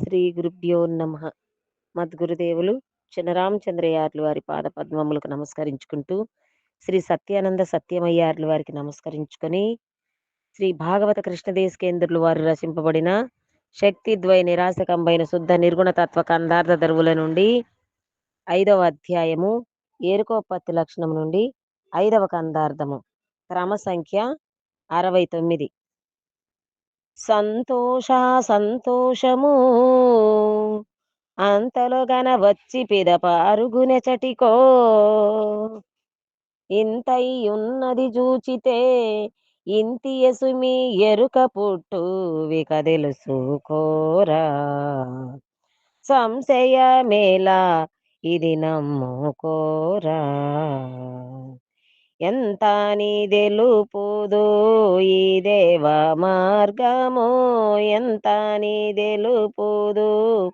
శ్రీ గురుభ్యో నమ. మద్గురుదేవులు చినరామచంద్రయార్లు వారి పాద పద్మములకు నమస్కరించుకుంటూ శ్రీ సత్యానంద సత్యమయ్యార్లు వారికి నమస్కరించుకొని శ్రీ భాగవత కృష్ణదేశకేంద్రులు వారు రచింపబడిన శక్తిద్వయ నిరాశకంబైన శుద్ధ నిర్గుణ తత్వ కందార్థ దరువుల నుండి ఐదవ అధ్యాయము ఏరుకోపత్తి లక్షణం నుండి ఐదవ కందార్థము. క్రమ సంఖ్య అరవై తొమ్మిది. సంతోష సంతోషము. అంతలో గన వచ్చి పిదప అరుగునెచటికో ఇంతై ఉన్నది చూచితే ఇంతి ఎసుమి ఎరుక పుట్టు విక తెలుసుకోరా సంశయమేలా ఇది నమ్ముకోరా ఎంత నిదెలుపుదు ఈ దేవ మార్గము? ఎంత నిదెలుపుదు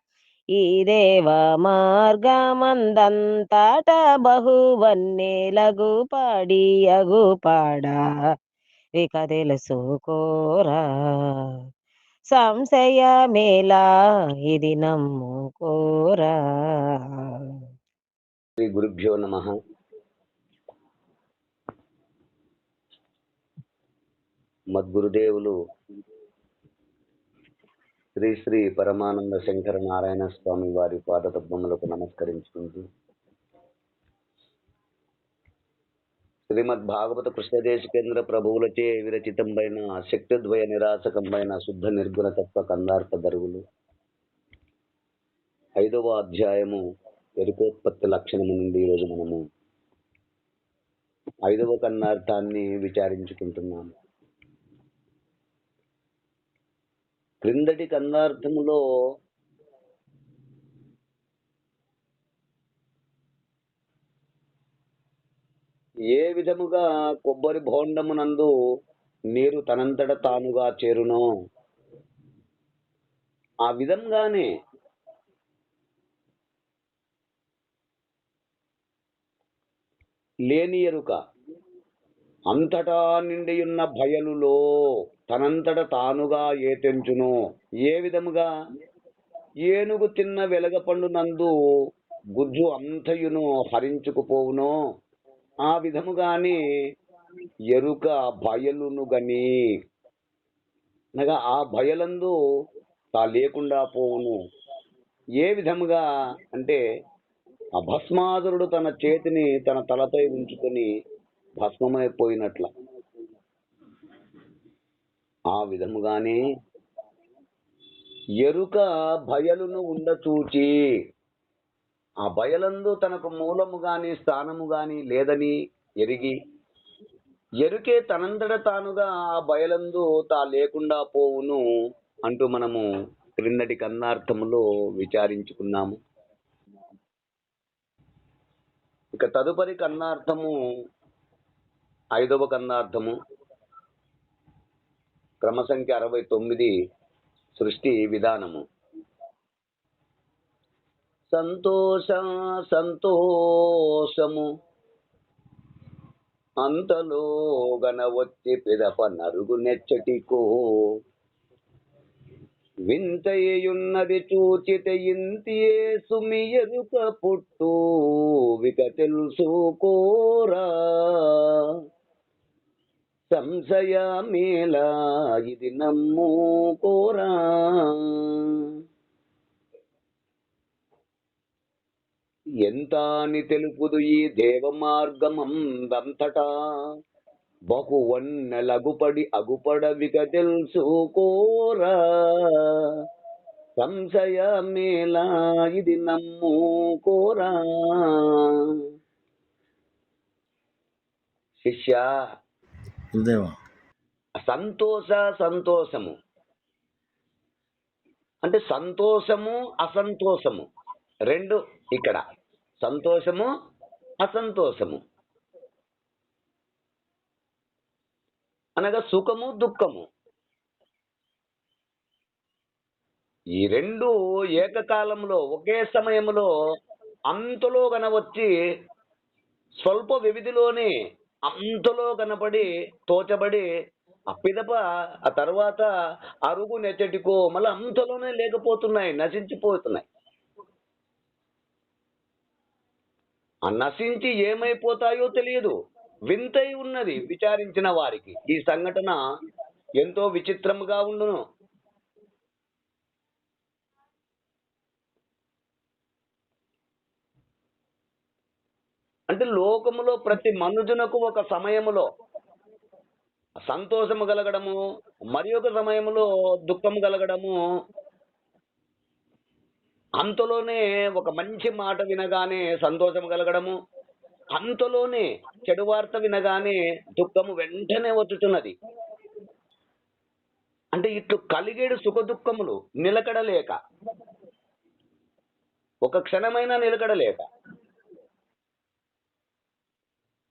ఈ దేవ మార్గమందంతట బహువన్నేలగు పాడి అగు పాడా ఇక తెలుసుకోరా? సంశయ మేలా ఇది నమ్ముకోరా? శ్రీ గురుభ్యో నమ. మద్గురుదేవులు శ్రీ శ్రీ పరమానంద శంకర నారాయణ స్వామి వారి పాదపద్మములకు నమస్కరించుకుంటూ శ్రీమద్ భాగవత కృష్ణదేశ కేంద్ర ప్రభువులచే విరచితంపైన శక్తిద్వయ నిరాశకంపైన శుద్ధ నిర్గుణ తత్వ కందార్థ దరువులు ఐదవ అధ్యాయము ఎరుకోత్పత్తి లక్షణము నుండి ఈరోజు మనము ఐదవ కన్నార్థాన్ని విచారించుకుంటున్నాము. క్రిందటి కన్నార్థములో ఏ విధముగా కొబ్బరి భోండమునందు నీరు తనంతట తానుగా చేరును ఆ విధంగానే లేని ఎరుక అంతటా నిండియున్న భయలులో తనంతట తానుగా ఏతెంచును. ఏ విధముగా? ఏనుగు తిన్న వెలగపండు నందు గుజ్జు అంతయును హరించుకుపోవునో. ఆ విధముగానే ఎరుక భయలును గని. అనగా ఆ భయలందు తా లేకుండా పోవును. ఏ విధముగా? అంటే ఆ భస్మాసురుడు తన చేతిని తన తలపై ఉంచుకొని భస్మమైపోయినట్ల. ఆ విధముగానే ఎరుక భయలును ఉండచూచి ఆ భయలందు తనకు మూలము గాని స్థానము గాని లేదని ఎరిగి ఎరుకే తనంతట తానుగా ఆ భయలందు తా లేకుండా పోవును అంటూ మనము క్రిందటి కన్నార్థములో విచారించుకున్నాము. ఇక తదుపరి కన్నార్థము ఐదవ కన్నార్థము క్రమ సంఖ్య అరవై తొమ్మిది సృష్టి విధానము. సంతోష సంతోషము. అంతలో గన వచ్చి పిదప నరుగు నెచ్చటికో. వింతయున్నది చూచితే ఇంతియే సుమి ఎరుక పుట్టు. విక తెలుసుకోరా సంశయ మేలా ఇది నమ్ముకోరా ఎంత అని తెలుపుదు ఈ దేవ మార్గమందంతటా బహు వన్నెలగుపడి అగుపడవిక తెలుసుకోరా సంశయ మేలా ఇది నమ్ముకోరా శిష్య గురుదేవా సంతోష సంతోషము. అంటే సంతోషము అసంతోషము. రెండు ఇక్కడ. సంతోషము అసంతోషము. అనగా సుఖము దుఃఖము. ఈ రెండు ఏకకాలంలో ఒకే సమయంలో అంతలో కనవచ్చి స్వల్ప వ్యవధిలోనే అంతలో కనపడి తోచబడి అప్పిదప ఆ తర్వాత అరుగు నెచ్చటికో మళ్ళీ అంతలోనే లేకపోతున్నాయి నశించిపోతున్నాయి. ఆ నశించి ఏమైపోతాయో తెలియదు. వింతై ఉన్నది విచారించిన వారికి. ఈ సంఘటన ఎంతో విచిత్రముగా ఉండును. అంటే లోకములో ప్రతి మనుజునకు ఒక సమయములో సంతోషము కలగడము మరి ఒక సమయంలో దుఃఖము కలగడము అంతలోనే ఒక మంచి మాట వినగానే సంతోషము కలగడము అంతలోనే చెడు వార్త వినగానే దుఃఖము వెంటనే వచ్చుతున్నది అంటే ఇట్లు కలిగేడు సుఖ దుఃఖములు నిలకడలేక ఒక క్షణమైనా నిలకడలేక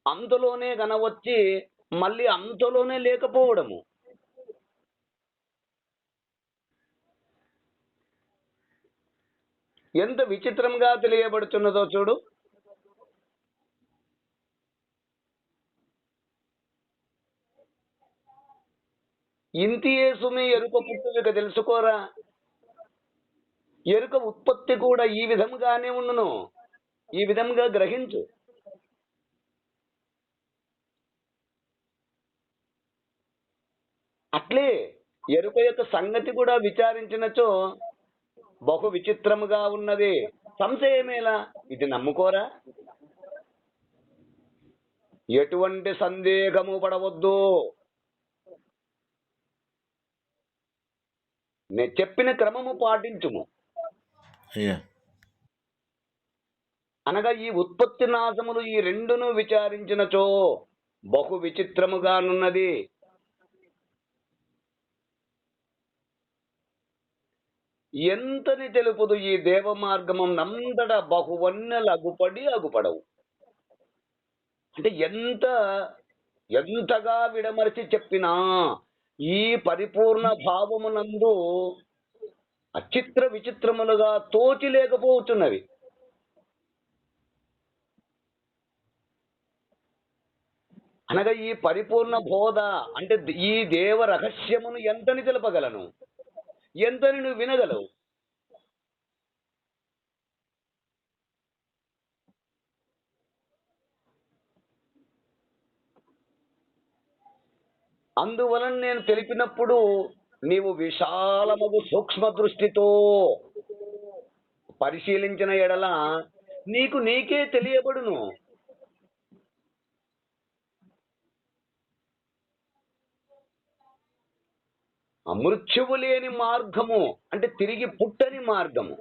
అంతలోనే కనవచ్చి మళ్ళీ అంతలోనే లేకపోవడము. ఎంత విచిత్రంగా తెలియబడుతున్నదో చూడు. ఇంతి సుమి ఎరుక పుట్టుక తెలుసుకోరా? ఎరుక ఉత్పత్తి కూడా ఈ విధంగానే ఉండును. ఈ విధంగా గ్రహించు. అట్లే ఎరుక యొక్క సంగతి కూడా విచారించినచో బహు విచిత్రముగా ఉన్నది. సంశయమేలా ఇది నమ్ముకోరా? ఎటువంటి సందేహము పడవద్దు. నేను చెప్పిన క్రమము పాటించుము. అనగా ఈ ఉత్పత్తి నాశములు ఈ రెండును విచారించినచో బహు విచిత్రముగానున్నది. ఎంతని తెలుపుదు ఈ దేవ మార్గము నందడ బహువన్నెలు అగుపడి అగుపడవు. అంటే ఎంత ఎంతగా విడమరిచి చెప్పినా ఈ పరిపూర్ణ భావమునందు అచిత్ర విచిత్రములుగా తోచి లేకపోతున్నవి అనగా ఈ పరిపూర్ణ బోధ అంటే ఈ దేవ రహస్యమును ఎంతని తెలపగలను? ఎంతని నువ్వు వినగలవు? అందువలన నేను తెలిపినప్పుడు నీవు విశాలమగు సూక్ష్మ దృష్టితో పరిశీలించిన ఎడల నీకు నీకే తెలియబడును. అమృత్యువు లేని మార్గము అంటే తిరిగి పుట్టని మార్గము.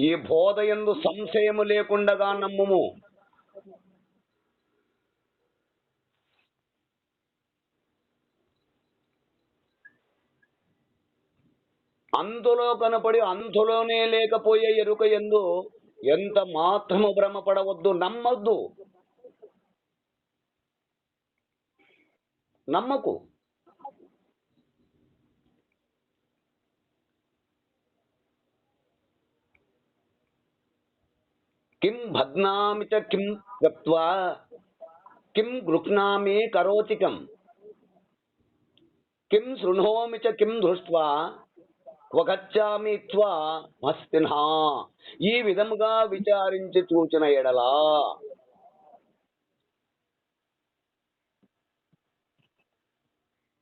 ఈ బోధ ఎందు సంశయము లేకుండగా నమ్ముము. అందులో కనపడి అంధులోనే లేకపోయే ఎరుక ఎందు ఎంత మాత్రము భ్రమపడవద్దు నమ్మద్దు. నమ్మకు. కిం భగ్నామి చ కిం గత్వా కిం గృహ్ణామి కరోతికం కిం శృణోమి చ కిం దృష్ట్వా వగచ్చామి త్వా మస్తినా ఈ విధముగా విచారించి చూచిన ఎడలా.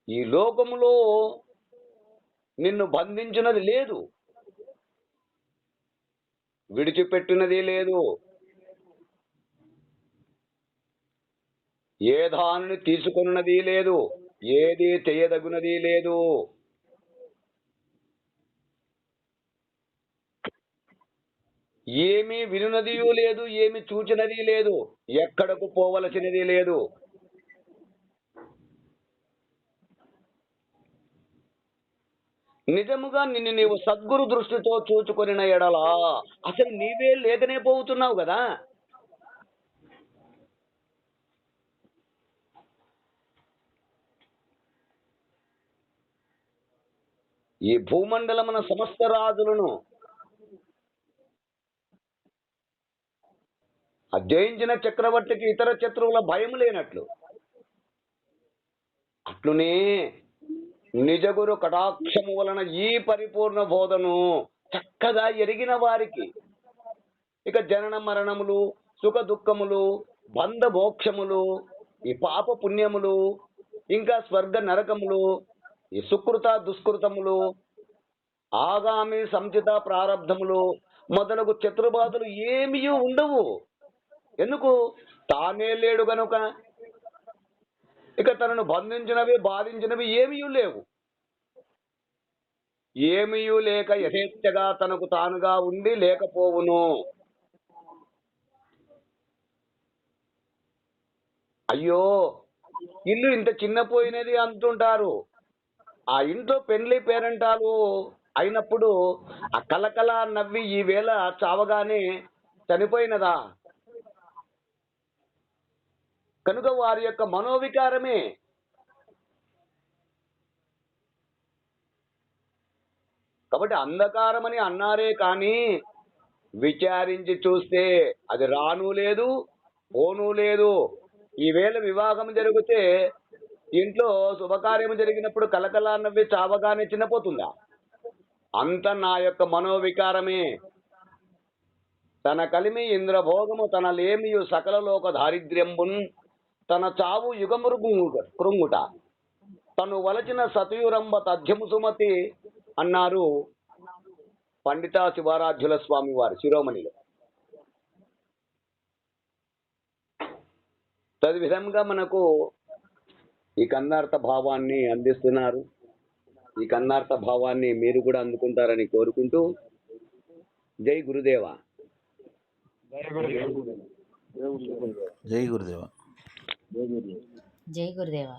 ఈ లోకములో నిన్ను బంధించినది లేదు. విడిచిపెట్టినది లేదు. ఏ దానిని తీసుకున్నది లేదు ఏది చేయదగునది లేదు. ఏమీ వినునది లేదు ఏమి చూచినది లేదు ఎక్కడకు పోవలసినది లేదు. నిజముగా నిన్ను నీవు సద్గురు దృష్టితో చూచుకొనిన ఎడలా అసలు నీవే లేదనే పోతున్నావు కదా? ఈ భూమండలమున సమస్త రాజులను అధ్యయించిన చక్రవర్తికి ఇతర శత్రువుల భయం లేనట్లు. అట్లునే నిజగురు కటాక్షము వలన ఈ పరిపూర్ణ బోధను చక్కగా ఎరిగిన వారికి ఇక జనన మరణములు సుఖ దుఃఖములు బంధ మోక్షములు ఈ పాప పుణ్యములు ఇంకా స్వర్గ నరకములు ఈ సుకృత దుష్కృతములు ఆగామి సంచిత ప్రారంధములు మొదలగు చతుర్బాధలు ఏమీ ఉండవు. ఎందుకు? తానే లేడు గనుక ఇక తనను బంధించినవి బాధించినవి ఏమీ లేవు. ఏమీ లేక యథేచ్ఛగా తనకు తానుగా ఉండి లేకపోవును. అయ్యో ఇల్లు ఇంత చిన్నపోయినది అంటుంటారు. ఆ ఇంట్లో పెండ్లి పేరంటాలు అయినప్పుడు ఆ కలకల నవ్వి ఈ వేళ చావగానే చనిపోయినదా? కనుక వారి యొక్క మనోవికారమే. కాబట్టి అంధకారమని అన్నారే కానీ విచారించి చూస్తే అది రాను లేదు పోను లేదు. ఈవేళ వివాహం జరిగితే ఇంట్లో శుభకార్యం జరిగినప్పుడు కలకలా నవ్వి చావగానే చిన్నపోతుందా? అంత నా యొక్క మనోవికారమే. తన కలిమి ఇంద్రభోగము తన లేమియు సకల లోక దారిద్ర్యంబున్ తన చావు యుగమురు కృంగుట. తను వలచిన సతయురంబ తథ్యము సుమతి అన్నారు పండిత శివారాధ్యుల స్వామి వారు శిరోమణిలో. తద్విధంగా మనకు ఈ కన్నార్థ భావాన్ని అందిస్తున్నారు. ఈ కన్నార్థ భావాన్ని మీరు కూడా అందుకుంటారని కోరుకుంటూ జై గురుదేవ. జై గురుదేవ. జై గురుదేవ